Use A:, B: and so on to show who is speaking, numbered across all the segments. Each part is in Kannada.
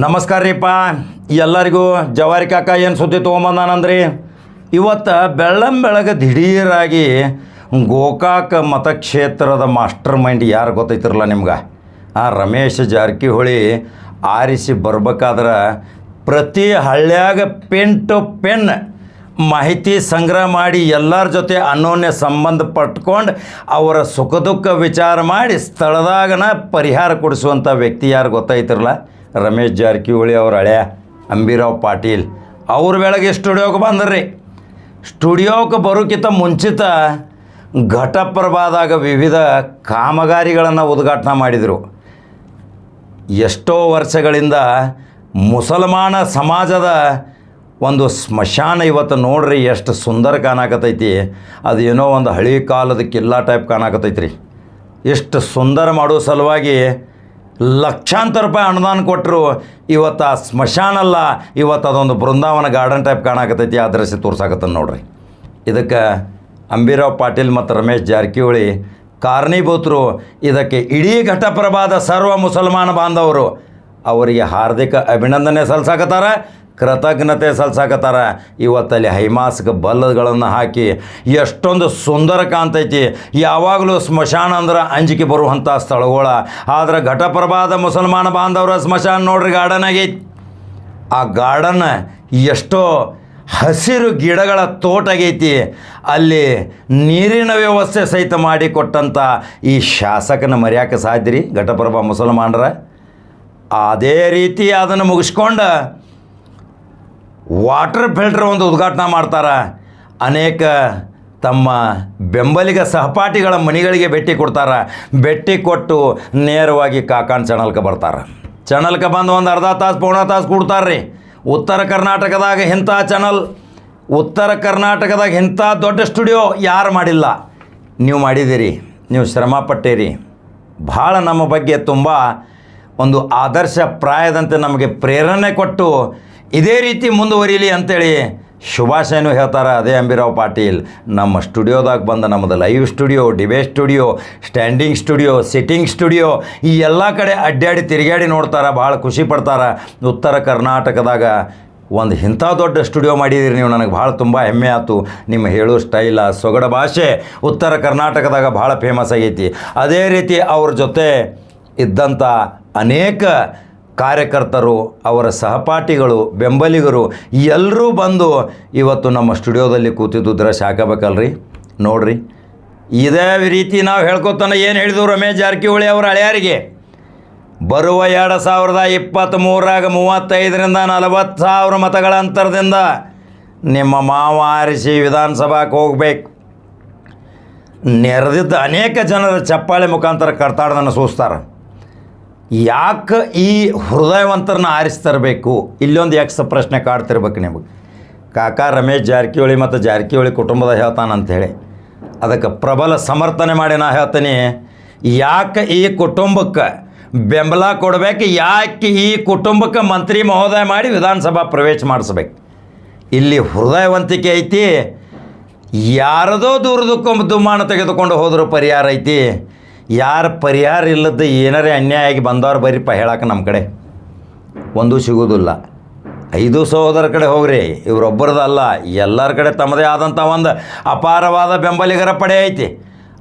A: ನಮಸ್ಕಾರ ರೀಪ್ಪ. ಎಲ್ಲರಿಗೂ ಜವಾರಿ ಕಾಕ ಏನು ಸುದ್ದಿ ತೊಗೊಂಬಂದಾನಂದ್ರಿ? ಇವತ್ತು ಬೆಳ್ಳಂ ಬೆಳಗ ದಿಢೀರಾಗಿ ಗೋಕಾಕ ಮತಕ್ಷೇತ್ರದ ಮಾಸ್ಟರ್ ಮೈಂಡ್ ಯಾರು ಗೊತ್ತೈತಿರಲ್ಲ ನಿಮ್ಗೆ? ಆ ರಮೇಶ್ ಜಾರಕಿಹೊಳಿ ಆರಿಸಿ ಬರ್ಬೇಕಾದ್ರೆ ಪ್ರತಿ ಹಳ್ಳ್ಯಾಗ ಪೆನ್ ಟು ಪೆನ್ ಮಾಹಿತಿ ಸಂಗ್ರಹ ಮಾಡಿ ಎಲ್ಲರ ಜೊತೆ ಅನ್ಯೋನ್ಯ ಸಂಬಂಧ ಪಟ್ಕೊಂಡು ಅವರ ಸುಖ ದುಃಖ ವಿಚಾರ ಮಾಡಿ ಸ್ಥಳದಾಗನ ಪರಿಹಾರ ಕೊಡಿಸುವಂಥ ವ್ಯಕ್ತಿ ಯಾರು ಗೊತ್ತೈತಿರಲ್ಲ? ರಮೇಶ್ ಜಾರಕಿಹೊಳಿ ಅವ್ರ ಹಳೆಯ ಅಂಬಿರಾವ್ ಪಾಟೀಲ್. ಅವ್ರ ಬೆಳಗ್ಗೆ ಸ್ಟುಡಿಯೋಗೆ ಬಂದ್ರಿ. ಸ್ಟುಡಿಯೋಕ್ಕೆ ಬರೋಕ್ಕಿಂತ ಮುಂಚಿತ ಘಟಪ್ರಭಾದಾಗ ವಿವಿಧ ಕಾಮಗಾರಿಗಳನ್ನು ಉದ್ಘಾಟನೆ ಮಾಡಿದರು. ಎಷ್ಟೋ ವರ್ಷಗಳಿಂದ ಮುಸಲ್ಮಾನ ಸಮಾಜದ ಒಂದು ಸ್ಮಶಾನ ಇವತ್ತು ನೋಡ್ರಿ ಎಷ್ಟು ಸುಂದರ ಕಾಣಕತ್ತೈತಿ. ಅದು ಏನೋ ಒಂದು ಹಳಿ ಕಾಲದ ಕಿಲ್ಲಾ ಟೈಪ್ ಕಾಣಕತ್ತೈತಿ ರೀ ಎಷ್ಟು ಸುಂದರ ಮಾಡೋ ಸಲುವಾಗಿ ಲಕ್ಷಾಂತರ ರೂಪಾಯಿ ಅನುದಾನ ಕೊಟ್ಟರು ಇವತ್ತು ಆ ಸ್ಮಶಾನ ಅಲ್ಲ, ಇವತ್ತು ಅದೊಂದು ಬೃಂದಾವನ ಗಾರ್ಡನ್ ಟೈಪ್ ಕಾಣಕತ್ತೈತಿ, ಆ ದೃಶ್ಯ ತೋರ್ಸಾಕತ್ತನ ನೋಡ್ರಿ. ಇದಕ್ಕೆ ಅಂಬಿರಾವ್ ಪಾಟೀಲ್ ಮತ್ತು ರಮೇಶ್ ಜಾರಕಿಹೊಳಿ ಕಾರಣೀಭೂತರು, ಇದಕ್ಕೆ ಇಡೀ ಘಟಪ್ರಭಾದ ಸರ್ವ ಮುಸಲ್ಮಾನ ಬಾಂಧವರು, ಅವರಿಗೆ ಹಾರ್ದಿಕ ಅಭಿನಂದನೆ ಸಲ್ಸಾಕತ್ತಾರ. ಕೃತಜ್ಞತೆ ಸಲ್ಸಾಕತ್ತಾರ. ಇವತ್ತಲ್ಲಿ ಹೈಮಾಸ್ಕ್ ಬಲ್ಲಗಳನ್ನು ಹಾಕಿ ಎಷ್ಟೊಂದು ಸುಂದರ ಕಾಣ್ತೈತಿ. ಯಾವಾಗಲೂ ಸ್ಮಶಾನ ಅಂದ್ರೆ ಅಂಜಿಕೆ ಬರುವಂಥ ಸ್ಥಳಗಳ. ಆದ್ರೆ ಘಟಪ್ರಭಾದ ಮುಸಲ್ಮಾನ ಬಾಂಧವರ ಸ್ಮಶಾನ ನೋಡ್ರಿ ಗಾರ್ಡನ್ ಆಗೈತಿ. ಆ ಗಾರ್ಡನ್ ಎಷ್ಟೋ ಹಸಿರು ಗಿಡಗಳ ತೋಟ ಆಗೈತಿ. ಅಲ್ಲಿ ನೀರಿನ ವ್ಯವಸ್ಥೆ ಸಹಿತ ಮಾಡಿಕೊಟ್ಟಂಥ ಈ ಶಾಸಕನ ಮರ್ಯಾಕೆ ಸಾಧ್ಯ ರೀ ಘಟಪ್ರಭಾ ಮುಸಲ್ಮಾನರ. ಅದೇ ರೀತಿ ಅದನ್ನು ಮುಗಿಸ್ಕೊಂಡು ವಾಟರ್ ಫಿಲ್ಟರ್ ಒಂದು ಉದ್ಘಾಟನೆ ಮಾಡ್ತಾರೆ. ಅನೇಕ ತಮ್ಮ ಬೆಂಬಲಿಗ ಸಹಪಾಠಿಗಳ ಮನೆಗಳಿಗೆ ಭೇಟಿ ಕೊಡ್ತಾರೆ. ಭೇಟಿ ಕೊಟ್ಟು ನೇರವಾಗಿ ಕಾಕಾನ್ ಚಾನಲ್ಗೆ ಬರ್ತಾರೆ. ಚಾನಲ್ಗೆ ಬಂದು ಒಂದು ಅರ್ಧ ತಾಸು, ಪೌಣ ತಾಸು ಕೊಡ್ತಾರೆ ರೀ ಉತ್ತರ ಕರ್ನಾಟಕದಾಗ ಇಂಥ ಚಾನಲ್ ಉತ್ತರ ಕರ್ನಾಟಕದಾಗ ಇಂಥ ದೊಡ್ಡ ಸ್ಟುಡಿಯೋ ಯಾರು ಮಾಡಿಲ್ಲ? ನೀವು ಮಾಡಿದ್ದೀರಿ, ನೀವು ಶ್ರಮ ಪಟ್ಟಿರಿ. ಭಾಳ ನಮ್ಮ ಬಗ್ಗೆ ತುಂಬ ಒಂದು ಆದರ್ಶ ಪ್ರಾಯದಂತೆ ನಮಗೆ ಪ್ರೇರಣೆ ಕೊಟ್ಟು ಇದೇ ರೀತಿ ಮುಂದುವರಿಯಲಿ ಅಂತೇಳಿ ಶುಭಾಶಯನೂ ಹೇಳ್ತಾರೆ ಅದೇ ಅಂಬಿರಾವ್ ಪಾಟೀಲ್. ನಮ್ಮ ಸ್ಟುಡಿಯೋದಾಗ ಬಂದ ನಮ್ಮದು live studio debate studio, standing studio, sitting studio, ಈ ಎಲ್ಲ ಕಡೆ ಅಡ್ಡಾಡಿ ತಿರುಗಾಡಿ ನೋಡ್ತಾರೆ, ಭಾಳ ಖುಷಿ ಪಡ್ತಾರೆ. ಉತ್ತರ ಕರ್ನಾಟಕದಾಗ ಒಂದು ಇಂಥ ದೊಡ್ಡ ಸ್ಟುಡಿಯೋ ಮಾಡಿದಿರಿ ನೀವು, ನನಗೆ ಭಾಳ ತುಂಬ ಹೆಮ್ಮೆ ಆಯ್ತು. ನಿಮ್ಮ ಹೇಳೋ ಸ್ಟೈಲ, ಸೊಗಡ ಭಾಷೆ ಉತ್ತರ ಕರ್ನಾಟಕದಾಗ ಭಾಳ ಫೇಮಸ್ ಆಗೈತಿ. ಅದೇ ರೀತಿ ಅವ್ರ ಜೊತೆ ಇದ್ದಂಥ ಅನೇಕ ಕಾರ್ಯಕರ್ತರು, ಅವರ ಸಹಪಾಠಿಗಳು, ಬೆಂಬಲಿಗರು, ಎಲ್ಲರೂ ಬಂದು ಇವತ್ತು ನಮ್ಮ ಸ್ಟುಡಿಯೋದಲ್ಲಿ ಕೂತಿದ್ದು ದ್ರಶ್ ಹಾಕಬೇಕಲ್ರಿ ನೋಡ್ರಿ. ಇದೇ ರೀತಿ ನಾವು ಹೇಳ್ಕೊತಾನೆ ಏನು ಹೇಳಿದ್ರು ರಮೇಶ್ ಜಾರಕಿಹೊಳಿ ಅವರ ಹಳೆಯರಿಗೆ? ಬರುವ ಎರಡು ಸಾವಿರದ ಇಪ್ಪತ್ತ್ಮೂರಾಗ ಮೂವತ್ತೈದರಿಂದ ನಲವತ್ತು ಸಾವಿರ ಮತಗಳ ಅಂತರದಿಂದ ನಿಮ್ಮ ಮಾವ ಆರಿಸಿ ವಿಧಾನಸಭಾಕ್ಕೆ ಹೋಗ್ಬೇಕು. ನೆರೆದಿದ್ದ ಅನೇಕ ಜನರ ಚಪ್ಪಾಳೆ ಮುಖಾಂತರ ಕರ್ತಾಡದನ್ನು ಸೂಸ್ತಾರೆ. ಯಾಕೆ ಈ ಹೃದಯವಂತರನ್ನ ಆರಿಸ್ತರಬೇಕು ಇಲ್ಲೊಂದು ಯಾಕೆ ಪ್ರಶ್ನೆ ಕಾಡ್ತಿರ್ಬೇಕು ನಿಮಗೆ. ಕಾಕಾ ರಮೇಶ್ ಜಾರಕಿಹೊಳಿ ಮತ್ತು ಜಾರಕಿಹೊಳಿ ಕುಟುಂಬದ ಹೇಳ್ತಾನಂತೇಳಿ ಅದಕ್ಕೆ ಪ್ರಬಲ ಸಮರ್ಥನೆ ಮಾಡಿ ನಾ ಹೇಳ್ತೀನಿ. ಯಾಕೆ ಈ ಕುಟುಂಬಕ್ಕೆ ಬೆಂಬಲ ಕೊಡಬೇಕು? ಯಾಕೆ ಈ ಕುಟುಂಬಕ್ಕೆ ಮಂತ್ರಿ ಮಹೋದಯ ಮಾಡಿ ವಿಧಾನಸಭಾ ಪ್ರವೇಶ ಮಾಡಿಸ್ಬೇಕು? ಇಲ್ಲಿ ಹೃದಯವಂತಿಕೆ ಐತಿ. ಯಾರದೋ ದೂರದಕ್ಕೊಂದು ದುಮ್ಮಾನ ತೆಗೆದುಕೊಂಡು ಹೋದರೂ ಪರಿಹಾರ ಐತಿ. ಯಾರ ಪರಿಹಾರ ಇಲ್ಲದ ಏನಾರೇ ಅನ್ಯಾಯ ಆಗಿ ಬಂದವ್ರು ಬರೀಪ್ಪ ಹೇಳಕ್ಕೆ ನಮ್ಮ ಕಡೆ. ಒಂದು ಸಿಗೋದಿಲ್ಲ. ಐದು ಸಹೋದರ ಕಡೆ ಹೋಗ್ರಿ. ಇವರೊಬ್ಬರದಲ್ಲ ಎಲ್ಲರ ಕಡೆ ತಮ್ಮದೇ ಆದಂಥ ಒಂದು ಅಪಾರವಾದ ಬೆಂಬಲಿಗರ ಪಡೆ ಐತಿ.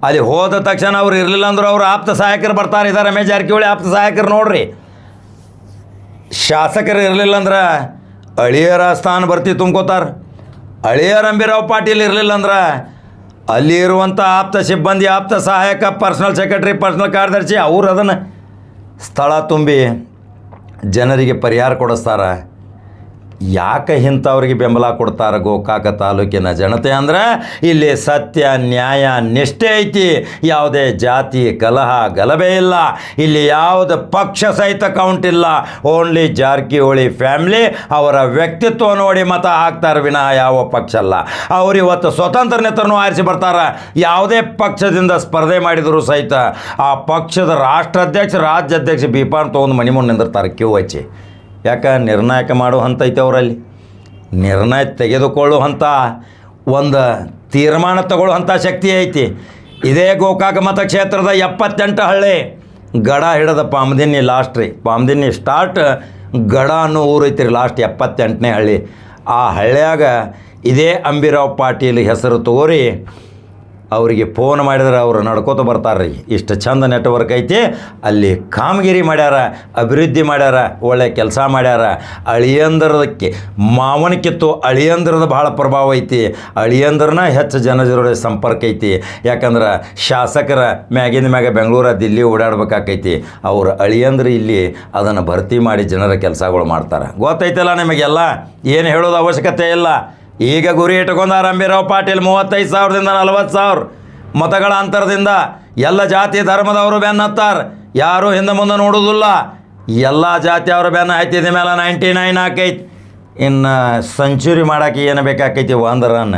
A: ಅಲ್ಲಿ ಹೋದ ತಕ್ಷಣ ಅವ್ರು ಇರಲಿಲ್ಲ ಅಂದ್ರೆ ಅವ್ರು ಆಪ್ತ ಸಹಾಯಕರು ಬರ್ತಾರೆ. ಇದ್ದಾರೆ ರಮೇಶ್ ಜಾರಕಿಹೊಳಿ ಆಪ್ತ ಸಹಾಯಕರು ನೋಡ್ರಿ. ಶಾಸಕರು ಇರಲಿಲ್ಲ ಅಂದ್ರೆ ಅಳಿಯರ ಸ್ಥಾನ ಬರ್ತಿ ತುಂಬ್ಕೋತಾರೆ. ಅಳಿಯರ ಅಂಬಿರಾವ್ ಪಾಟೀಲ್ ಇರಲಿಲ್ಲ ಅಂದ್ರೆ ಅಲ್ಲಿ ಇರುವಂಥ ಆಪ್ತ ಸಿಬ್ಬಂದಿ, ಆಪ್ತ ಸಹಾಯಕ ಪರ್ಸ್ನಲ್ ಸೆಕ್ರೆಟರಿ ಪರ್ಸ್ನಲ್ ಕಾರ್ಯದರ್ಶಿ, ಅವ್ರು ಅದನ್ನು ಸ್ಥಳ ತುಂಬಿ ಜನರಿಗೆ ಪರಿಹಾರ ಕೊಡಿಸ್ತಾರೆ. ಯಾಕೆ ಇಂಥವ್ರಿಗೆ ಬೆಂಬಲ ಕೊಡ್ತಾರೆ ಗೋಕಾಕ ತಾಲೂಕಿನ ಜನತೆ ಅಂದ್ರೆ ಇಲ್ಲಿ ಸತ್ಯ, ನ್ಯಾಯ, ನಿಷ್ಠೆ ಐತಿ. ಯಾವುದೇ ಜಾತಿ ಕಲಹ ಗಲಭೆ ಇಲ್ಲ. ಇಲ್ಲಿ ಯಾವುದೇ ಪಕ್ಷ ಸಹಿತ ಕೌಂಟ್ ಇಲ್ಲ. ಓನ್ಲಿ ಜಾರಕಿಹೊಳಿ ಫ್ಯಾಮ್ಲಿ ಅವರ ವ್ಯಕ್ತಿತ್ವ ನೋಡಿ ಮತ ಹಾಕ್ತಾರೆ. ವಿನಃ ಯಾವ ಪಕ್ಷ ಅಲ್ಲ. ಅವ್ರು ಇವತ್ತು ಸ್ವತಂತ್ರ ನೇತರನ್ನು ಆರಿಸಿ ಬರ್ತಾರೆ. ಯಾವುದೇ ಪಕ್ಷದಿಂದ ಸ್ಪರ್ಧೆ ಮಾಡಿದರೂ ಸಹಿತ ಆ ಪಕ್ಷದ ರಾಷ್ಟ್ರಾಧ್ಯಕ್ಷ, ರಾಜ್ಯಾಧ್ಯಕ್ಷ ಬಿಪಾನ್ ತೊಗೊಂಡು ಮನೆ ಮುಂದೆ ನಿಂದಿರ್ತಾರೆ ಕ್ಯೂ ಹಚ್ಚಿ ಯಾಕೆ ನಿರ್ಣಾಯಕ ಮಾಡೋ ಹಂತ ಐತೆ ಅವರಲ್ಲಿ? ನಿರ್ಣಯ ತೆಗೆದುಕೊಳ್ಳುವಂಥ ಒಂದು ತೀರ್ಮಾನ ತಗೊಳ್ಳುವಂಥ ಶಕ್ತಿ ಐತಿ. ಇದೇ ಗೋಕಾಕ ಮತಕ್ಷೇತ್ರದ ಎಪ್ಪತ್ತೆಂಟು ಹಳ್ಳಿ. ಗಡ ಹಿಡದ ಪಾಮದಿನ್ನಿ ಲಾಸ್ಟ್ ರೀ. ಪಾಮದಿನ್ನಿ ಸ್ಟಾರ್ಟ್ ಗಡ ಅನ್ನೋ ಊರು ರೀ ಲಾಸ್ಟ್ ಎಪ್ಪತ್ತೆಂಟನೇ ಹಳ್ಳಿ. ಆ ಹಳ್ಳಿಯಾಗ ಇದೇ ಅಂಬಿರಾವ್ ಪಾಟೀಲ್ ಹೆಸರು ತೋರಿ ಅವರಿಗೆ ಫೋನ್ ಮಾಡಿದ್ರೆ ಅವರು ನಡ್ಕೋತ ಬರ್ತಾರೆ ರೀ ಇಷ್ಟು ಚಂದ ನೆಟ್ವರ್ಕ್ ಐತಿ, ಅಲ್ಲಿ ಕಾಮಗಿರಿ ಮಾಡ್ಯಾರ, ಅಭಿವೃದ್ಧಿ ಮಾಡ್ಯಾರ, ಒಳ್ಳೆ ಕೆಲಸ ಮಾಡ್ಯಾರ. ಅಳಿಯಂದ್ರದಕ್ಕೆ, ಮಾವನ ಕಿತ್ತು ಅಳಿಯಂದ್ರದ ಭಾಳ ಪ್ರಭಾವ ಐತಿ. ಅಳಿಯಂದ್ರನ ಹೆಚ್ಚು ಜನ ಜೊತೆ ಸಂಪರ್ಕ ಐತಿ. ಯಾಕಂದ್ರೆ ಶಾಸಕರ ಮ್ಯಾಗಿನ ಮ್ಯಾಗ ಬೆಂಗಳೂರ, ದಿಲ್ಲಿ ಓಡಾಡ್ಬೇಕಾಕೈತಿ. ಅವ್ರ ಅಳಿಯಂದ್ರ ಇಲ್ಲಿ ಅದನ್ನು ಭರ್ತಿ ಮಾಡಿ ಜನರ ಕೆಲಸಗಳು ಮಾಡ್ತಾರೆ. ಗೊತ್ತೈತಲ್ಲ ನಿಮಗೆಲ್ಲ? ಏನು ಹೇಳೋದು ಅವಶ್ಯಕತೆ ಇಲ್ಲ? ಈಗ ಗುರಿ ಇಟ್ಕೊಂಡಾರ ಆರಂಭಿರಾವ್ ಪಾಟೀಲ್ ಮೂವತ್ತೈದು ಸಾವಿರದಿಂದ ನಲವತ್ತು ಸಾವಿರ. ಮತಗಳ ಅಂತರದಿಂದ ಎಲ್ಲ ಜಾತಿ ಧರ್ಮದವರು ಬೆನ್ನತ್ತಾರ ಯಾರು ಹಿಂದೆ ಮುಂದೆ ನೋಡೋದಿಲ್ಲ. ಎಲ್ಲ ಜಾತಿಯವರು ಬೆನ್ನ ಹತ್ತಿದ ಮೇಲೆ ನೈಂಟಿ ನೈನ್ ಹಾಕೈತಿ ಇನ್ನು ಸೆಂಚುರಿ ಮಾಡೋಕೆ ಏನು ಬೇಕಾಕೈತಿ? ಒಂದು ರನ್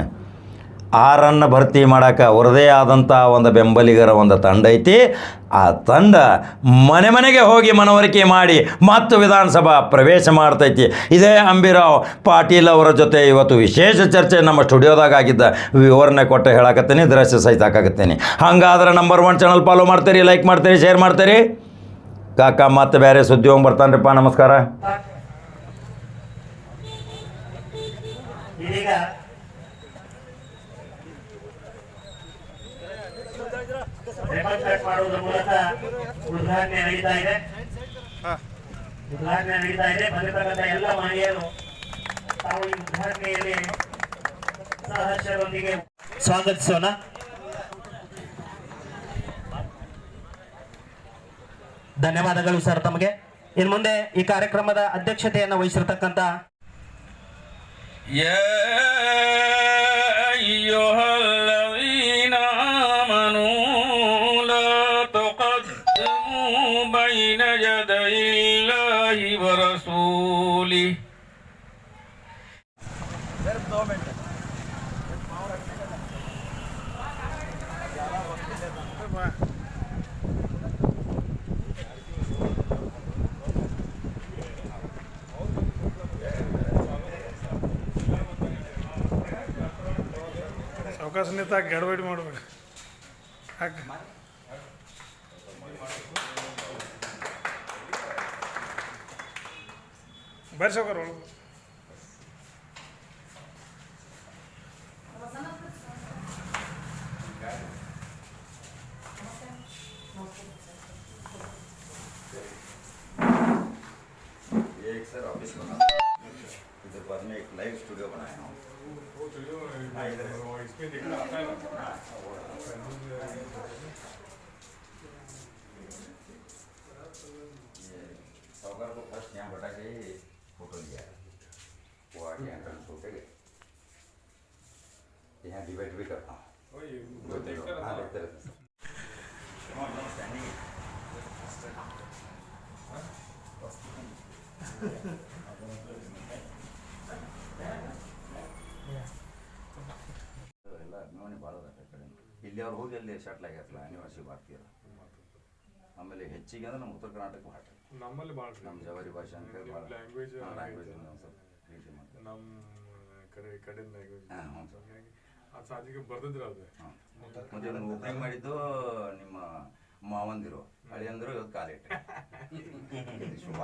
A: ಆ ರನ್ ಭರ್ತಿ ಮಾಡೋಕೆ ಅವರದೇ ಆದಂಥ ಒಂದು ಬೆಂಬಲಿಗರ ಒಂದು ತಂಡ ಐತಿ. ಆ ತಂಡ ಮನೆ ಮನೆಗೆ ಹೋಗಿ ಮನವರಿಕೆ ಮಾಡಿ ಮತ್ತು ವಿಧಾನಸಭಾ ಪ್ರವೇಶ ಮಾಡ್ತೈತಿ. ಇದೇ ಅಂಬಿರಾವ್ ಪಾಟೀಲ್ ಅವರ ಜೊತೆ ಇವತ್ತು ವಿಶೇಷ ಚರ್ಚೆ ನಮ್ಮ ಸ್ಟುಡಿಯೋದಾಗ ಆಗಿದ್ದ. ವಿವರಣೆ ಕೊಟ್ಟು ಹೇಳಕತ್ತೀನಿ ದೃಶ್ಯ ಸಹಿತ ಹಾಕಾಕತ್ತೀನಿ. ಹಂಗಾದ್ರೆ ನಂಬರ್ ಒನ್ ಚಾನಲ್ ಫಾಲೋ ಮಾಡ್ತೀರಿ ಲೈಕ್ ಮಾಡ್ತೀರಿ ಶೇರ್ ಮಾಡ್ತೀರಿ? ಕಾಕ, ಮತ್ತೆ ಬೇರೆ ಸುದ್ದಿ ಹೋಗಿ ಬರ್ತಾನ್ರಿಪ್ಪ, ನಮಸ್ಕಾರ.
B: ಇದೀಗ ಡೆಮಾನ್ಸ್ಟ್ರೇಟ್ ಮಾಡುವುದರ ಮೂಲಕ ಉದ್ಘಾಟನೆ ನಡೀತಾ ಇದೆ. ಉದ್ಘಾಟನೆ ನಡೀತಾ ಇದೆ. ಬಂದಿರತಕ್ಕಂಥ ಎಲ್ಲ ಮಹಿಳೆಯರು ತಾವು ಈ ಉದ್ಘಾಟನೆಯಲ್ಲಿ ಸದಸ್ಯರೊಂದಿಗೆ ಸ್ವಾಗತಿಸೋಣ. ಧನ್ಯವಾದಗಳು ಸರ್ ತಮಗೆ. ಇನ್ನು ಮುಂದೆ ಈ ಕಾರ್ಯಕ್ರಮದ ಅಧ್ಯಕ್ಷತೆಯನ್ನು ವಹಿಸಿರ್ತಕ್ಕಂಥ
C: ठाई बरसोली
D: ಅವಕಾಶನೇ ತಾಕ ಗಡಬಡಿ ಮಾಡ್ಬೇಕು ಹಾಕ वर्षों का।
A: एक लाइव स्टूडियो बनाया हूँ। वो स्टूडियो इसमें देखना आता है। हाँ, Yeah, debate with her. Oh, you ಎಲ್ಲ ಅಭಿಮಾನಿ ಭಾಳ ಅದ ಕಡೆ ಇಲ್ಲಿ ಅವ್ರು ಹೋಗಿ ಅಲ್ಲಿ ಶಟ್ಲ್ ಆಗ್ಯಾರಲ್ಲ ಅನಿವಾಸಿ ಭಾರತೀಯರ ಆಮೇಲೆ ಹೆಚ್ಚಿಗೆ ಅಂದ್ರೆ ನಮ್ಮ ಉತ್ತರ ಕರ್ನಾಟಕ ಭಾಳ
D: ನಮ್ಮಲ್ಲಿ ಭಾಳ
A: ನಮ್ಮ ಜವಾರಿ ಭಾಷೆ ಅಂತ ಹೇಳಿ ಭಾಳ ಲ್ಯಾಂಗ್ವೇಜ್ ಲ್ಯಾಂಗ್ವೇಜ್
D: ನಮ್ಮ ಕಡೆ ಕಡೆ ಲ್ಯಾಂಗ್ವೇಜ್
A: ಹಾಂ ಹ್ಞೂ ಸರ್
D: ಅದು ಸಾಧಿಗೆ ಬರ್ದಿದ್ರ ಅದು
A: ಹಾಂ. ಮತ್ತೆ ಇದನ್ನು ಓಪನಿಂಗ್ ಮಾಡಿದ್ದು ನಿಮ್ಮ ಮಾವಂದಿರು. ಹಳೆಯಂದರು ಇವತ್ತು ಕಾಲಿಟ್ಟೆ ಶುಭ.